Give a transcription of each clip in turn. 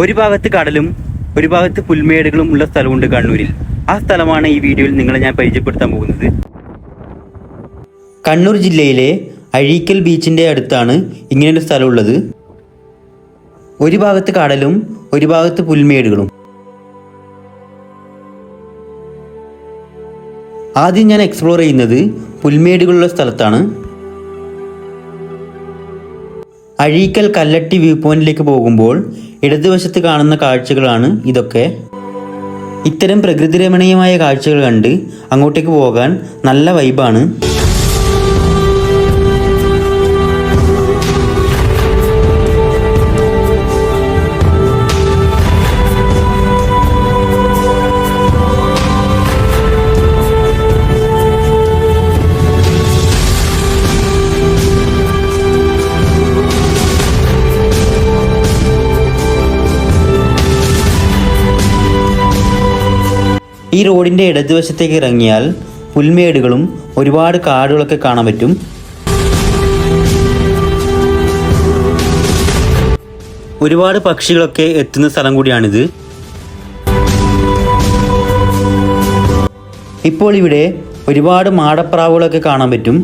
ഒരു ഭാഗത്ത് കടലും ഒരു ഭാഗത്ത് പുൽമേടുകളും ഉള്ള സ്ഥലമുണ്ട് കണ്ണൂരിൽ. ആ സ്ഥലമാണ് ഈ വീഡിയോയിൽ നിങ്ങളെ ഞാൻ പരിചയപ്പെടുത്താൻ പോകുന്നത്. കണ്ണൂർ ജില്ലയിലെ അഴീക്കൽ ബീച്ചിന്റെ അടുത്താണ് ഇങ്ങനൊരു സ്ഥലമുള്ളത്. ഒരു ഭാഗത്ത് കടലും ഒരു ഭാഗത്ത് പുൽമേടുകളും. ആദ്യം ഞാൻ എക്സ്പ്ലോർ ചെയ്യുന്നത് പുൽമേടുകളുള്ള സ്ഥലത്താണ്. അഴീക്കൽ കല്ലട്ടി വ്യൂ പോയിന്റിലേക്ക് പോകുമ്പോൾ ഇടതുവശത്ത് കാണുന്ന കാഴ്ചകളാണ് ഇതൊക്കെ. ഇത്തരം പ്രകൃതിരമണീയമായ കാഴ്ചകൾ കണ്ട് അങ്ങോട്ടേക്ക് പോകാൻ നല്ല വൈബാണ് ഈ റോഡിന്റെ ഇടതുവശത്തേക്ക് ഇറങ്ങിയാൽ പുൽമേടുകളും ഒരുപാട് കാടുകളൊക്കെ കാണാൻ പറ്റും. ഒരുപാട് പക്ഷികളൊക്കെ എത്തുന്ന സ്ഥലം കൂടിയാണിത്. ഇപ്പോൾ ഇവിടെ ഒരുപാട് മാടപ്രാവുകളൊക്കെ കാണാൻ പറ്റും.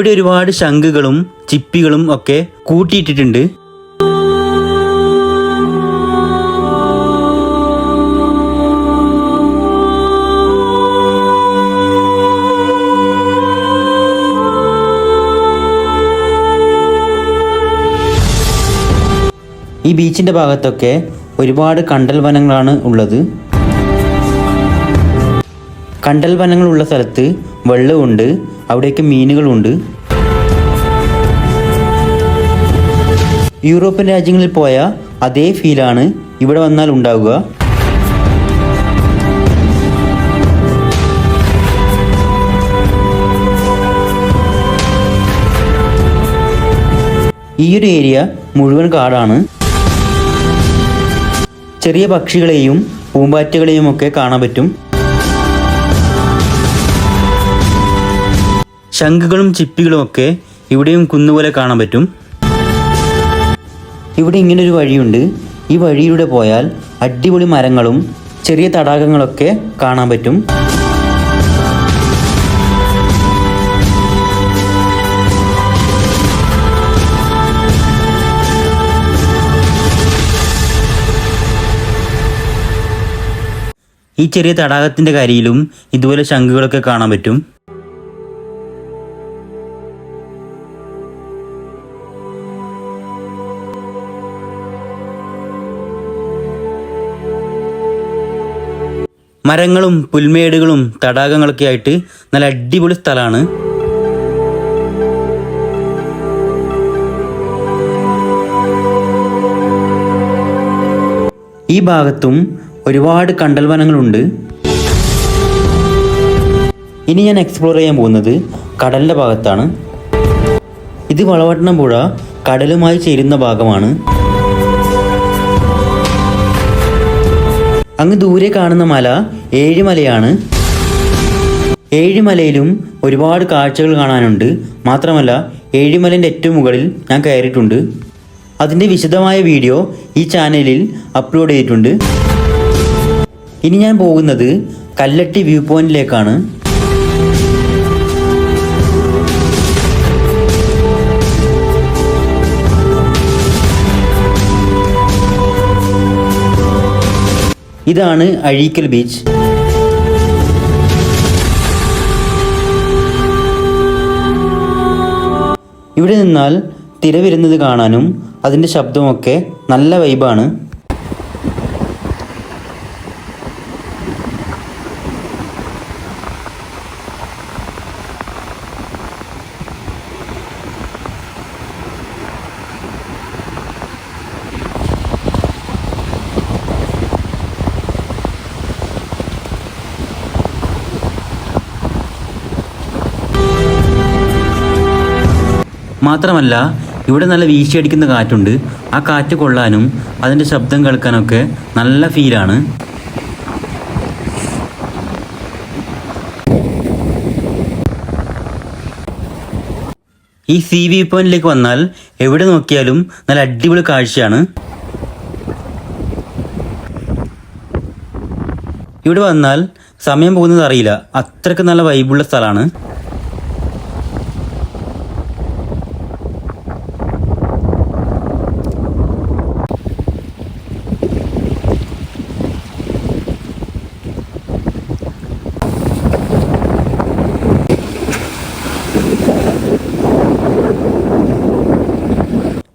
ഇവിടെ ഒരുപാട് ശംഖുകളും ചിപ്പികളും ഒക്കെ കൂട്ടിയിട്ടിട്ടുണ്ട്. ഈ ബീച്ചിന്റെ ഭാഗത്തൊക്കെ ഒരുപാട് കണ്ടൽ വനങ്ങളാണ് ഉള്ളത്. കണ്ടൽ വനങ്ങളുള്ള സ്ഥലത്ത് വെള്ളമുണ്ട് അവിടെയൊക്കെ മീനുകളുണ്ട്. യൂറോപ്യൻ രാജ്യങ്ങളിൽ പോയ അതേ ഫീലാണ് ഇവിടെ വന്നാൽ ഉണ്ടാവുക. ഈ ഒരു ഏരിയ മുഴുവൻ കാടാണ്. ചെറിയ പക്ഷികളെയും പൂമ്പാറ്റകളെയും ഒക്കെ കാണാൻ പറ്റും. ശംഖുകളും ചിപ്പികളും ഒക്കെ ഇവിടെയും കുന്നുപോലെ കാണാൻ പറ്റും. ഇവിടെ ഇങ്ങനെ ഒരു വഴിയുണ്ട്. ഈ വഴിയിലൂടെ പോയാൽ അടിപൊളി മരങ്ങളും ചെറിയ തടാകങ്ങളൊക്കെ കാണാൻ പറ്റും. ഈ ചെറിയ തടാകത്തിന്റെ കരിയിലും ഇതുപോലെ ശംഖുകളൊക്കെ കാണാൻ പറ്റും. മരങ്ങളും പുൽമേടുകളും തടാകങ്ങളൊക്കെ ആയിട്ട് നല്ല അടിപൊളി സ്ഥലമാണ് ഈ ഭാഗത്തും ഒരുപാട് കണ്ടൽ വനങ്ങളുണ്ട് ഇനി ഞാൻ എക്സ്പ്ലോർ ചെയ്യാൻ പോകുന്നത് കടലിന്റെ ഭാഗത്താണ്. ഇത് വളവട്ടണം പുഴ കടലുമായി ചേരുന്ന ഭാഗമാണ്. അങ്ങ് ദൂരെ കാണുന്ന മല ഏഴിമലയാണ് ഏഴിമലയിലും ഒരുപാട് കാഴ്ചകൾ കാണാനുണ്ട്. മാത്രമല്ല ഏഴിമലന്റെ ഏറ്റവും മുകളിൽ ഞാൻ കയറിയിട്ടുണ്ട്. അതിന്റെ വിശദമായ വീഡിയോ ഈ ചാനലിൽ അപ്ലോഡ് ചെയ്തിട്ടുണ്ട്. ഇനി ഞാൻ പോകുന്നത് കല്ലട്ടി വ്യൂ പോയിന്റിലേക്കാണ് ഇതാണ് അഴീക്കൽ ബീച്ച്. ഇവിടെ നിന്നാൽ തിര വരുന്നത് കാണാനും അതിന്റെ ശബ്ദമൊക്കെ നല്ല വൈബാണ് മാത്രമല്ല ഇവിടെ നല്ല വീശിയടിക്കുന്ന കാറ്റുണ്ട്. ആ കാറ്റ് കൊള്ളാനും അതിന്റെ ശബ്ദം കേൾക്കാനൊക്കെ നല്ല ഫീലാണ്. ഈ സി വി പോയിന്റിലേക്ക് വന്നാൽ എവിടെ നോക്കിയാലും നല്ല അടിപൊളി കാഴ്ചയാണ്. ഇവിടെ വന്നാൽ സമയം പോകുന്നത് അറിയില്ല. അത്രയ്ക്ക് നല്ല വൈബുള്ള സ്ഥലമാണ്.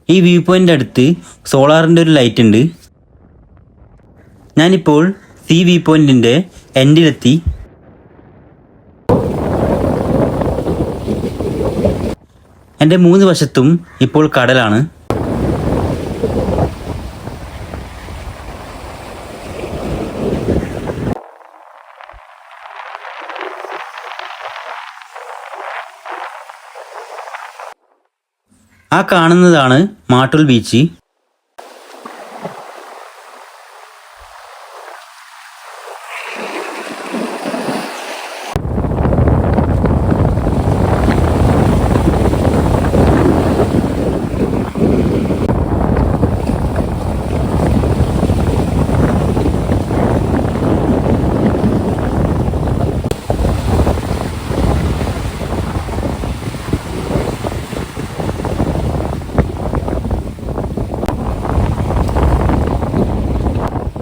ഈ വ്യൂ പോയിന്റ് അടുത്ത് സോളാറിന്റെ ഒരു ലൈറ്റ് ഉണ്ട്. ഞാനിപ്പോൾ സി വ്യൂ പോയിന്റിന്റെ എൻഡിലെത്തി എന്റെ മൂന്ന് വശത്തും ഇപ്പോൾ കടലാണ്. ആ കാണുന്നതാണ് മാട്ടുൽ ബീച്ച്.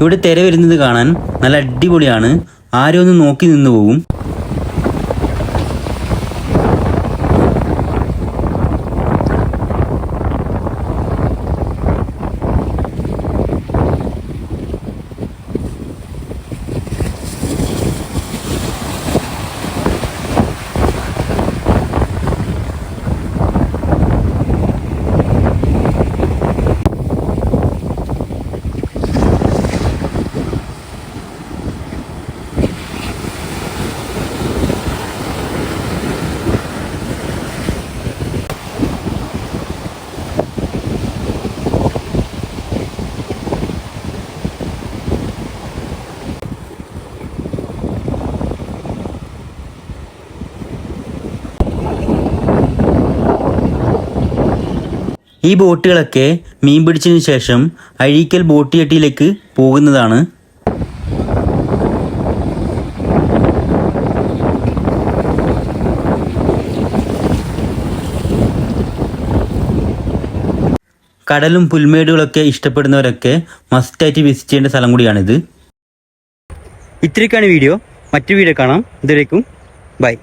ഇവിടെ തിര വരുന്നത് കാണാൻ നല്ല അടിപൊളിയാണ്. ആരും ഒന്ന് നോക്കി നിന്ന് പോകും ഈ ബോട്ടുകളൊക്കെ മീൻ പിടിച്ചതിന് ശേഷം അഴീക്കൽ ബോട്ട് ചട്ടിയിലേക്ക് പോകുന്നതാണ്. കടലും പുൽമേടുകളൊക്കെ ഇഷ്ടപ്പെടുന്നവരൊക്കെ മസ്റ്റായിട്ട് വിസിറ്റ് ചെയ്യേണ്ട സ്ഥലം കൂടിയാണിത്. ഇത്രയൊക്കെയാണ് വീഡിയോ. മറ്റു വീഡിയോ കാണാം. ഇതുവരേക്കും ബൈ.